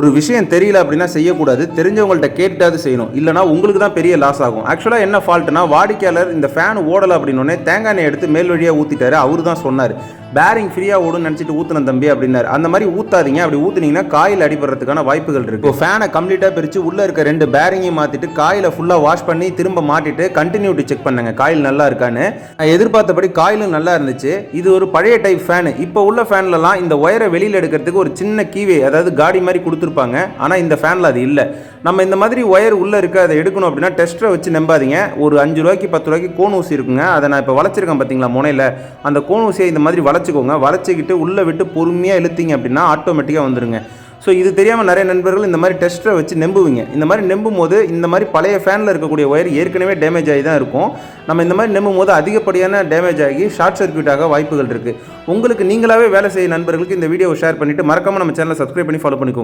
ஒரு விஷயம் தெரியல அப்படின்னா செய்யக்கூடாது. தெரிஞ்சவங்கள்ட்ட கேட்டாவது செய்யணும். இல்லைனா உங்களுக்கு தான் பெரிய லாஸ் ஆகும். ஆக்சுவலாக என்ன ஃபால்ட்னா வாடிக்கையாளர் இந்த ஃபேன் ஓடலை அப்படின்னோடனே தேங்காய் எண்ணெய் எடுத்து மேல் வழியாக ஊற்றிட்டாரு அவர் தான் சொன்னார். பேரிங் ஃப்ரீயாக ஓடுன்னு நினச்சிட்டு ஊற்றுன தம்பி அப்படின்னாரு. அந்த மாதிரி ஊற்றாதீங்க அப்படி ஊற்றுனீங்கன்னா காயில் அடிபடுறதுக்கான வாய்ப்புகள் இருக்குது இப்போ ஃபேனை கம்ப்ளீட்டாக பிரித்து உள்ளே இருக்க ரெண்டு பேரிங்கையும் மாற்றிட்டு காயில் ஃபுல்லாக வாஷ் பண்ணி திரும்ப மாட்டிட்டு கண்டினியூட்டி செக் பண்ணுங்க. காயில் நல்லா இருக்கான்னு. நான் எதிர்பார்த்தபடி காயிலும் நல்லா இருந்துச்சு. இது ஒரு பழைய டைப் ஃபேனு இப்போ உள்ள ஃபேன்லலாம் இந்த ஒயரை வெளியில் எடுக்கிறதுக்கு ஒரு சின்ன கீவே அதாவது காடி மாதிரி கொடுத்துருப்பாங்க. ஆனால் இந்த ஃபேனில் அது இல்லை. நம்ம இந்த மாதிரி ஒயர் உள்ளே இருக்க அதை எடுக்கணும் அப்படின்னா டெஸ்ட்டரை வச்சு நம்பாதீங்க. ஒரு அஞ்சு ரூபாய்க்கு பத்து ரூபாய்க்கு கோன் ஊசி இருக்குங்க. அதை நான் இப்போ வளைச்சிருக்கேன் பார்த்தீங்களா முனையில். அந்த கோன் ஊசியை இந்த மாதிரி வளச்சிக்கோங்க. வளைச்சிக்கிட்டு உள்ளே விட்டு பொறுமையாக இழுத்தீங்க அப்படின்னா ஆட்டோமேட்டிக்காக வந்துடுங்க ஸோ இது தெரியாமல் நிறைய நண்பர்கள் இந்த மாதிரி டெஸ்ட்டரை வச்சு நம்புவீங்க. இந்த மாதிரி நம்பும் போது இந்த மாதிரி பழைய ஃபேனில் இருக்கக்கூடிய ஒயர் ஏற்கனவே டேமேஜ் ஆகி தான் இருக்கும். நம்ம இந்த மாதிரி நம்பும் போது அதிகப்படியான டேமேஜ் ஆகி ஷார்ட் சர்க்யூட் ஆக வாய்ப்புகள் இருக்குது உங்களுக்கு நீங்களாவே வேலை செய்ய நண்பர்களுக்கு இந்த வீடியோவை ஷேர் பண்ணிவிட்டு மறக்காமல் நம்ம சேனலை சப்ஸ்கிரைப் பண்ணி ஃபாலோ பண்ணிக்கோங்க.